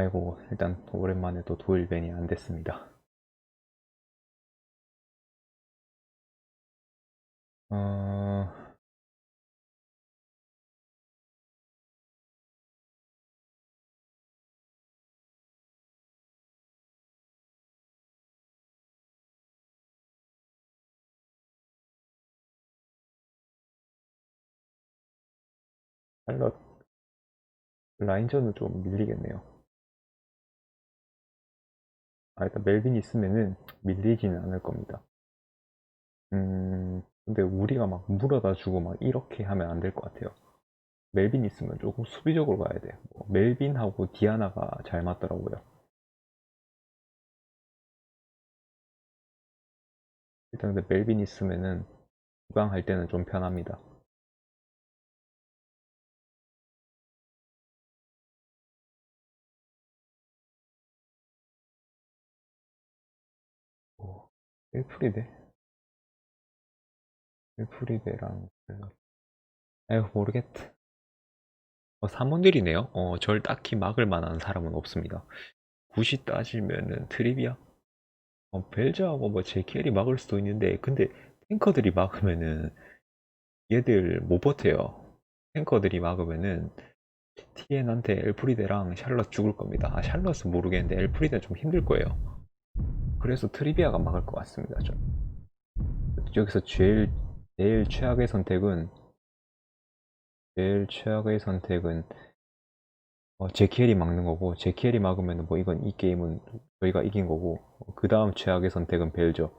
아이고, 일단 오랜만에 또 도일벤이 안 됐습니다. 어, 라인전은 좀 밀리겠네요. 아, 일단 멜빈 있으면은 밀리지는 않을 겁니다. 음, 근데 우리가 막 물어다 주고 막 이렇게 하면 안 될 것 같아요. 멜빈 있으면 조금 수비적으로 가야 돼. 뭐 멜빈하고 디아나가 잘 맞더라고요. 일단 근데 멜빈 있으면은 구강할 때는 좀 편합니다. 오, 엘프리데? 엘프리데랑 에휴 모르겠다. 어, 사문들이네요. 어, 절 딱히 막을 만한 사람은 없습니다. 굳이 따지면은 트리비아? 어, 벨저하고 뭐 제키엘이 막을 수도 있는데 근데 탱커들이 막으면은 얘들 못 버텨요. 탱커들이 막으면은 TN한테 엘프리데랑 샬럿 죽을 겁니다. 아, 샬럿은 모르겠는데 엘프리데 좀 힘들 거예요. 그래서 트리비아가 막을 것 같습니다. 좀. 여기서 제일 제일 최악의 선택은 제일 최악의 선택은 어, 제키엘이 막는 거고 제키엘이 막으면 뭐 이건 이 게임은 저희가 이긴 거고 그 다음 최악의 선택은 벨저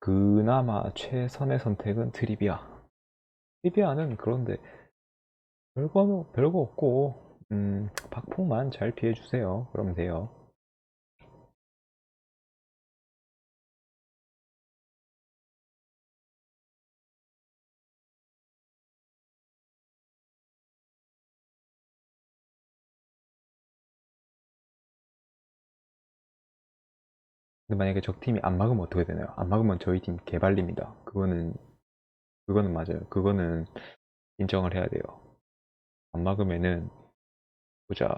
그나마 최선의 선택은 트리비아 트리비아는 그런데 별거 별거 없고 음, 박폭만 잘 피해주세요 그러면 돼요 근데 만약에 적팀이 안 막으면 어떻게 되나요? 안 막으면 저희 팀 개발립니다. 그거는, 그거는 맞아요. 그거는 인정을 해야 돼요. 안 막으면은, 보자.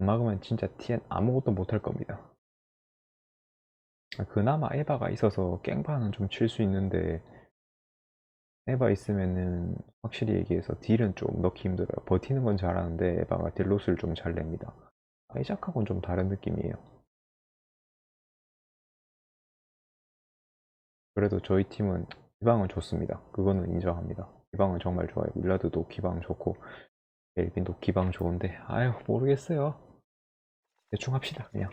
안 막으면 진짜 TN 아무것도 못할 겁니다. 아, 그나마 에바가 있어서 깽판은 좀 칠 수 있는데, 에바 있으면은 확실히 얘기해서 딜은 좀 넣기 힘들어요. 버티는 건 잘하는데 에바가 딜로스를 좀 잘 냅니다. 아이작하고는 좀 다른 느낌이에요. 그래도 저희 팀은 기방은 좋습니다. 그거는 인정합니다. 기방은 정말 좋아요. 윌라드도 기방 좋고 멜빈도 기방 좋은데 아유 모르겠어요. 대충 합시다 그냥.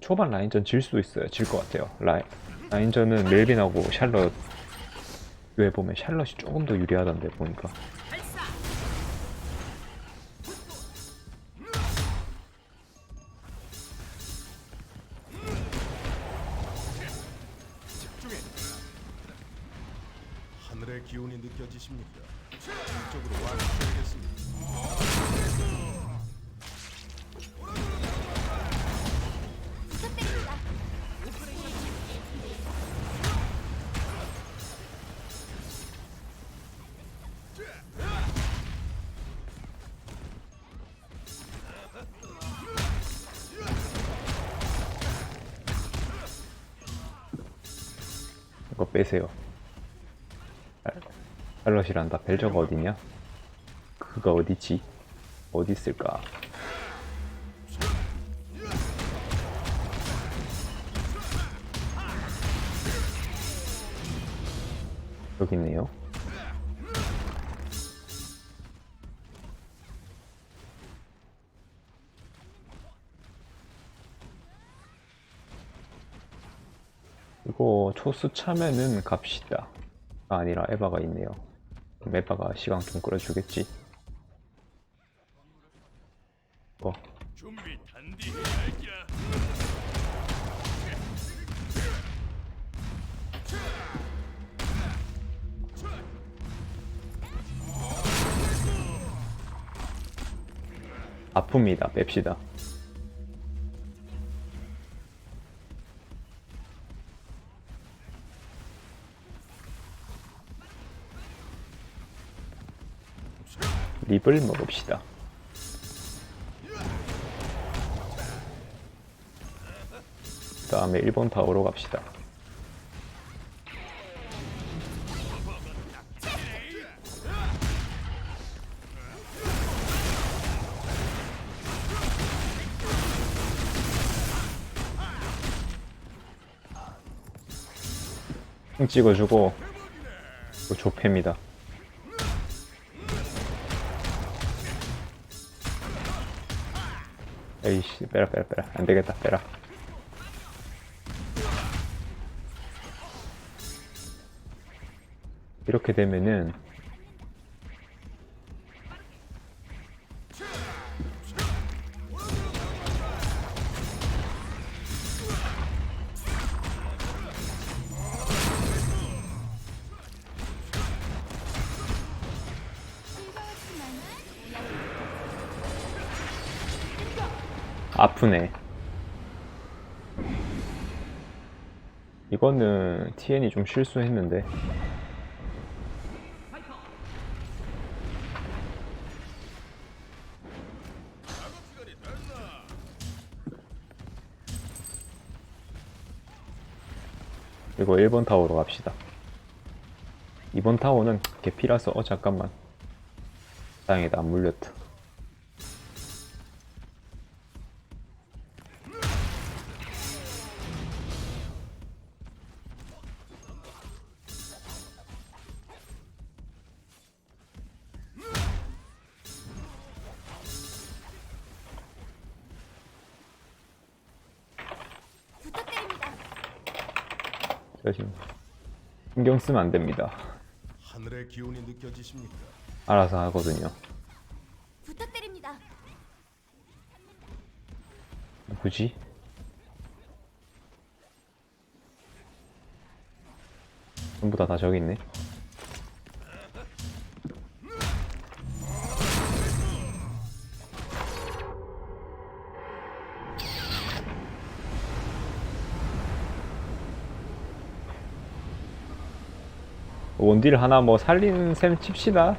초반 라인전 질 수도 있어요. 질 것 같아요. 라인, 라인전은 멜빈하고 샬럿 왜 보면 샬럿이 조금 더 유리하던데 보니까 하늘의 기운이 느껴지십니까? 이쪽으로 와주셔야겠습니다. 빼세요. 샬럿이란다. 벨저가 어디냐? 그가 어디지? 어디 있을까? 여기 있네요. 이거 초수 차면은 갑시다. 아, 아니라 에바가 있네요. 그럼 에바가 시간 좀 끌어주겠지. 어, 아픕니다. 뺍시다. 립을 먹읍시다. 그 다음에 1번 타워로 갑시다. 형 찍어주고 조패입니다. 에이씨 빼라 빼라 빼라. 안 되겠다 빼라. 이렇게 되면은 아프네. 이거는 TN이 좀 실수했는데. 이거 1번 타워로 갑시다. 2번 타워는 개피라서 어 잠깐만. 다행이다 안 물렸다. 지금 신경 쓰면 안 됩니다 하늘의 기운이 느껴지십니까? 알아서 하거든요 부탁드립니다. 누구지? 전부 다 다 저기 있네. 원딜 하나 뭐 살린 셈 칩시다.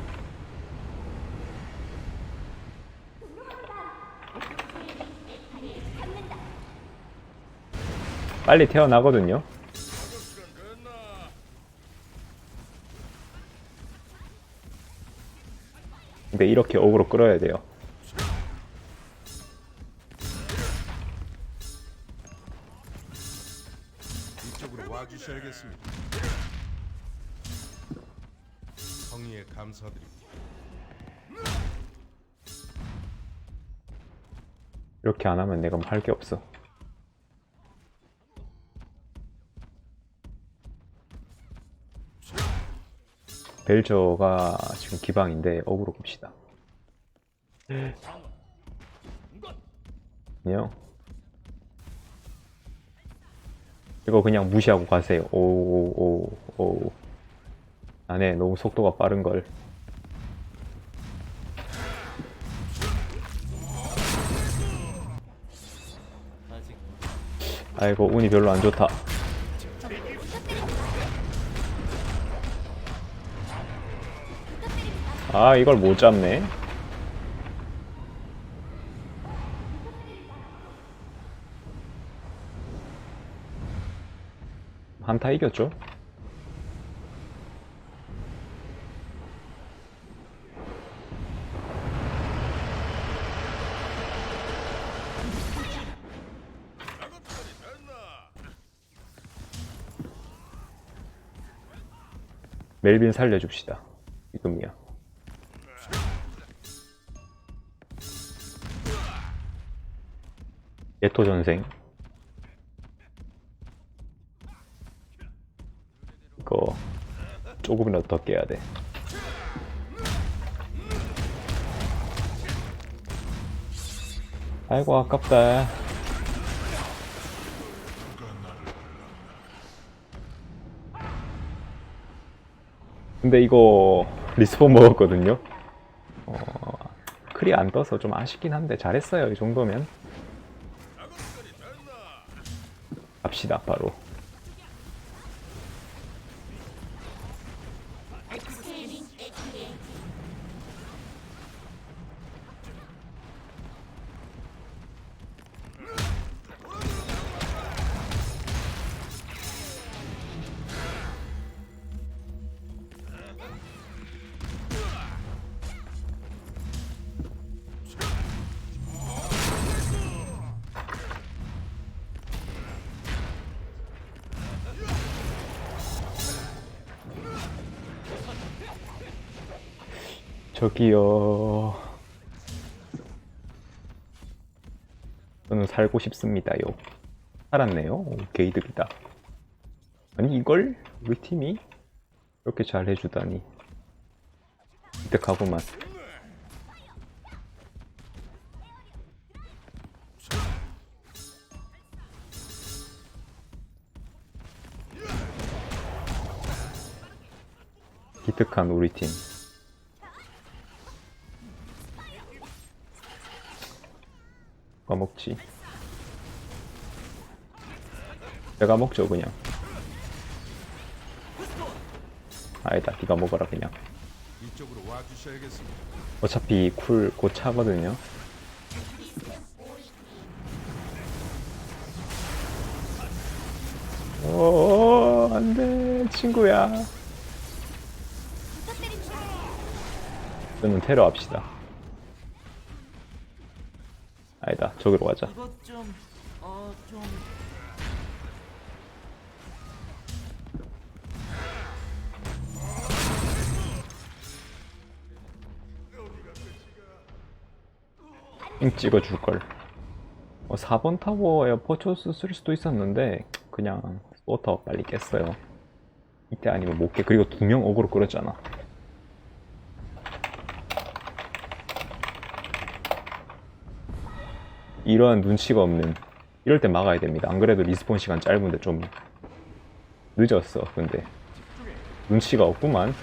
빨리 태어나거든요. 근데 이렇게 어그로 끌어야 돼요. 이렇게 안 하면 내가 뭐할게 없어. 벨저가 지금 기방인데 어그로 봅시다. 안녕. 이거 그냥 무시하고 가세요. 오오오 오. 안에 너무 속도가 빠른 걸. 아이고 운이 별로 안 좋다. 아 이걸 못 잡네. 한타 이겼죠? 멜빈 살려줍시다. 이금이야. 예토 전생. 이거 조금이라도 더 깨야 돼. 아이고 아깝다. 근데 이거 리스폰 먹었거든요. 어, 크리 안 떠서 좀 아쉽긴 한데 잘했어요. 이 정도면. 갑시다 바로. 저기요. 저는 살고 싶습니다요. 살았네요. 오, 게이득이다. 아니 이걸 우리 팀이 이렇게 잘 해주다니 기특하구만. 기특한 우리 팀. 먹지? 내가 먹죠 그냥. 아니다, 네가 먹어라 그냥. 이쪽으로 와주셔야겠습니다. 어차피 쿨 곧 차거든요. 오, 안 돼, 친구야. 저는 테러 합시다. 아니다, 저기로 가자. 이것 좀, 어, 좀. 찍어줄걸. 어, 4번 타워에 퍼초스 쓸 수도 있었는데, 그냥 소터 빨리 깼어요. 이때 아니면 못 깨. 그리고 두 명 어그로 끌었잖아. 이러한 눈치가 없는, 이럴 때 막아야 됩니다. 안 그래도 리스폰 시간 짧은데 좀 늦었어. 근데 눈치가 없구만.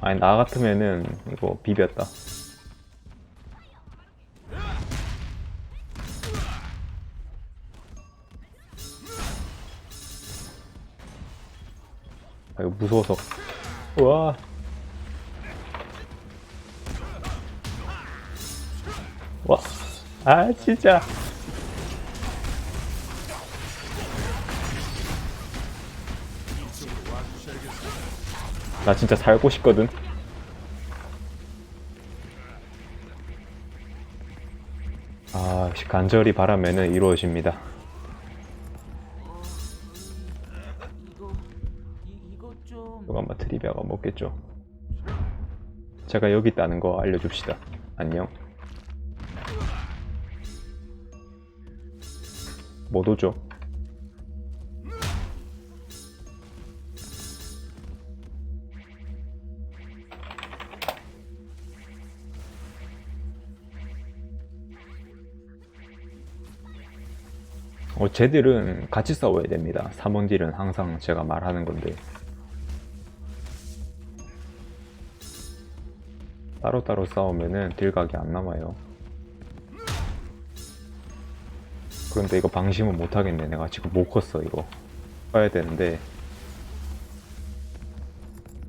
아니 나 같으면은 이거 비볐다. 무서워서. 우와. 와. 아 진짜. 나 진짜 살고 싶거든. 아, 간절히 바라면은 이루어집니다. 먹겠죠. 제가 여기 있다는 거 알려줍시다. 안녕. 못 오죠? 어, 쟤들은 같이 싸워야 됩니다. 3원 딜은 항상 제가 말하는 건데. 따로따로 싸우면은 딜각이 안 남아요. 그런데 이거 방심은 못하겠네. 내가 지금 못 컸어, 이거. 커야 되는데.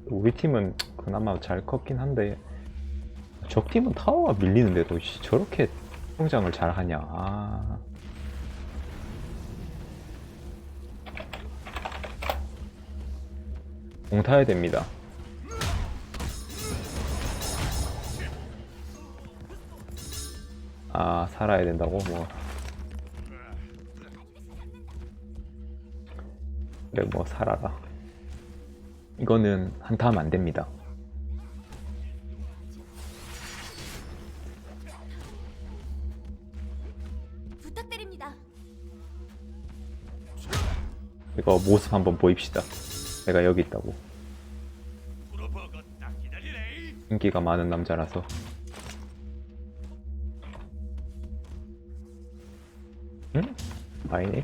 우리 팀은 그나마 잘 컸긴 한데, 적 팀은 타워가 밀리는데도 씨, 저렇게 성장을 잘 하냐. 아. 공 타야 됩니다. 아, 살아야 된다고? 뭐. 그래, 뭐, 살아라. 이거는 한타 하면 안 됩니다. 부탁드립니다. 이거 모습 한번 보입시다. 내가 여기 있다고. 인기가 많은 남자라서. 拜呢。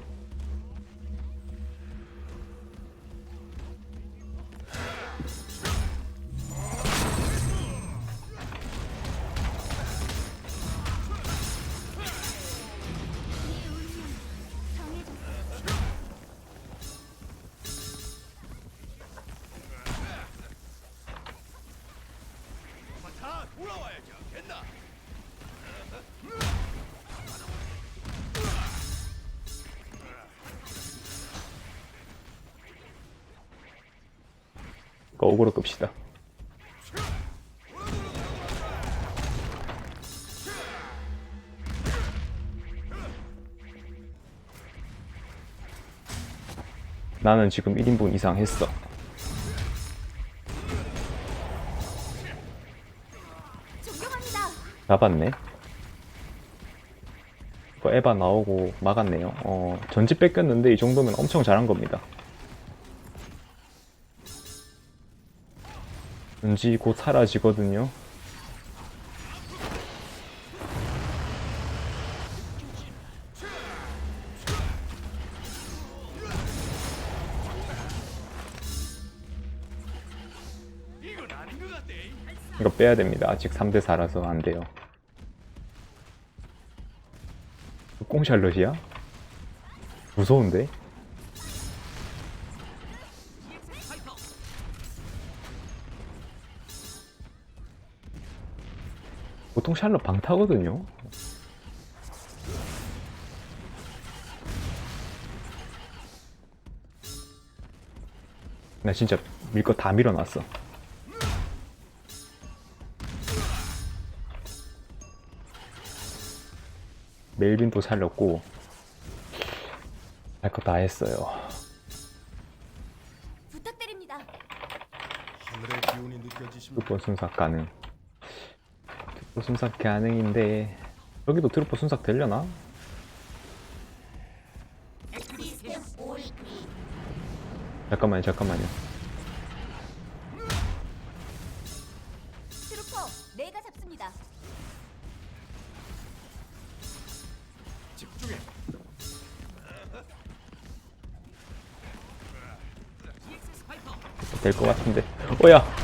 오그로 끕시다. 나는 지금 1인분 이상 했어. 잡았네. 에바 나오고 막았네요. 어, 전지 뺏겼는데 이 정도면 엄청 잘한 겁니다. 전지 곧 사라지거든요. 이거 빼야 됩니다. 아직 3대 4라서 안 돼요. 꽁샬럿이야? 무서운데? 보통 샬럿 방타거든요. 나 진짜 밀거 다 밀어놨어. 멜빈도 살렸고 할 거 다 했어요. 부탁드립니다. 하늘의 기운이 느껴지십니까? 트루퍼 순삭 가능. 트루퍼 순삭 가능인데 여기도 트루퍼 순삭 되려나? 잠깐만요, 잠깐만요. 트루퍼, 내가 잡습니다. 집중해. 될 것 같은데. 오야.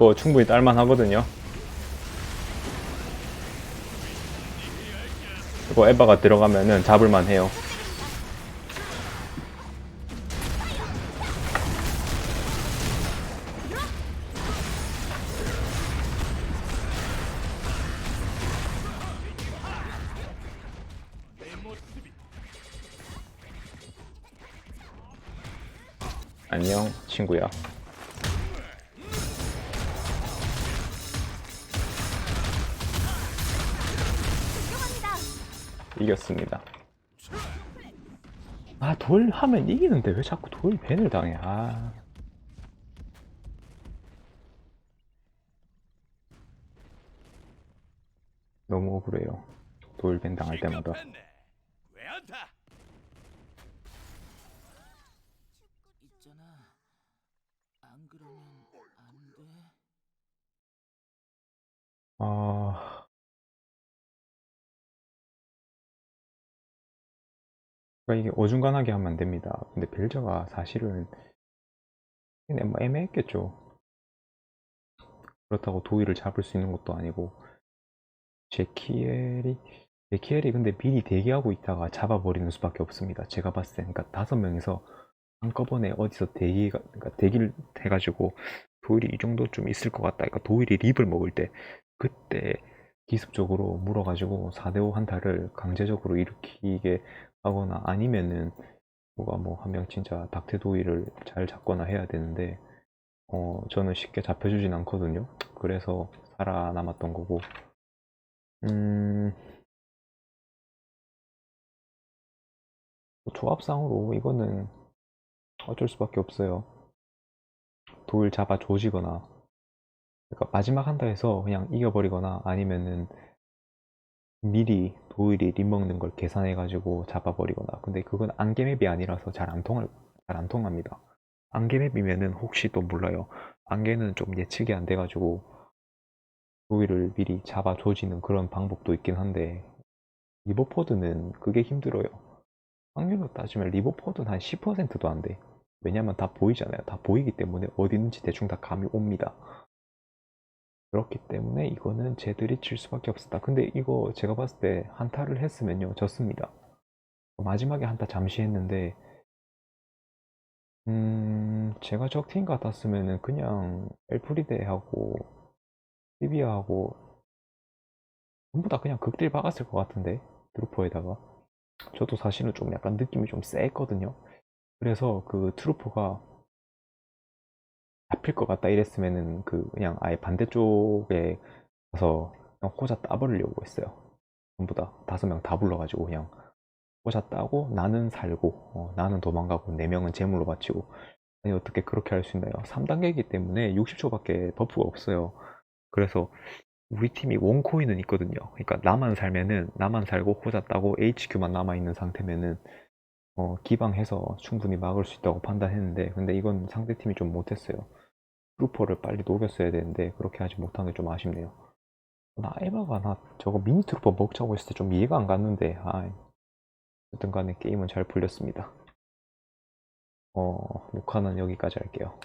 이거 충분히 딸만 하거든요. 이거 에바가 들어가면은 잡을만 해요. 안녕, 친구야. 이겼습니다. 아, 돌 하면 이기는데 왜 자꾸 돌 밴을 당해? 아. 너무 억울해요. 돌 밴 당할 때마다. 왜 안타? 있잖아. 안 그러면 안 돼. 아. 그러니까 이게 어중간하게 하면 안 됩니다. 근데 벨저가 사실은 그냥 뭐 애매했겠죠. 그렇다고 도의를 잡을 수 있는 것도 아니고 제키엘이 제키엘이 근데 미리 대기하고 있다가 잡아버리는 수밖에 없습니다. 제가 봤을 때 그러니까 다섯 명이서 한꺼번에 어디서 대기가 그러니까 대기를 해가지고 도일이 이 정도쯤 있을 것 같다. 그러니까 도일이 립을 먹을 때 그때 기습적으로 물어가지고 4대5 한타를 강제적으로 일으키게 하거나 아니면은 누가 뭐 한 명 진짜 닥테 도일을 잘 잡거나 해야 되는데 어 저는 쉽게 잡혀주진 않거든요. 그래서 살아남았던 거고 음 조합상으로 이거는 어쩔 수밖에 없어요. 도일 잡아 조지거나 그러니까 마지막 한타에서 그냥 이겨버리거나 아니면은 미리 도일이 립 먹는 걸 계산해 가지고 잡아버리거나 근데 그건 안개맵이 아니라서 잘 안 통할 잘 안 통합니다. 안개맵이면은 혹시 또 몰라요. 안개는 좀 예측이 안 돼 가지고 도일을 미리 잡아 조지는 그런 방법도 있긴 한데 리버포드는 그게 힘들어요. 확률로 따지면 리버포드는 한 10%도 안 돼. 왜냐면 다 보이잖아요. 다 보이기 때문에 어디 있는지 대충 다 감이 옵니다. 그렇기 때문에 이거는 쟤들이 칠 수밖에 없었다. 근데 이거 제가 봤을 때 한타를 했으면요 졌습니다. 마지막에 한타 잠시 했는데 음 제가 적팀 같았으면은 그냥 엘프리데하고 리비아하고 전부 다 그냥 극딜 박았을 것 같은데 트루퍼에다가 저도 사실은 좀 약간 느낌이 좀 쎄했거든요 그래서 그 트루퍼가 잡힐 것 같다 이랬으면은 그 그냥 아예 반대쪽에 가서 그냥 호자 따버리려고 했어요. 전부 다 다섯 명 다 불러가지고 그냥 호자 따고 나는 살고 어, 나는 도망가고 네 명은 제물로 바치고. 아니 어떻게 그렇게 할 수 있나요? 3단계이기 때문에 60초밖에 버프가 없어요. 그래서 우리 팀이 원코인은 있거든요. 그러니까 나만 살면은 나만 살고 호자 따고 HQ만 남아 있는 상태면은 어, 기방해서 충분히 막을 수 있다고 판단했는데 근데 이건 상대 팀이 좀 못했어요 트루퍼를 빨리 녹였어야 되는데 그렇게 하지 못한 게 좀 아쉽네요. 나 에바가 나 저거 미니 트루퍼 먹자고 했을 때 좀 이해가 안 갔는데 아 어쨌든 간에 게임은 잘 풀렸습니다. 어 녹화는 여기까지 할게요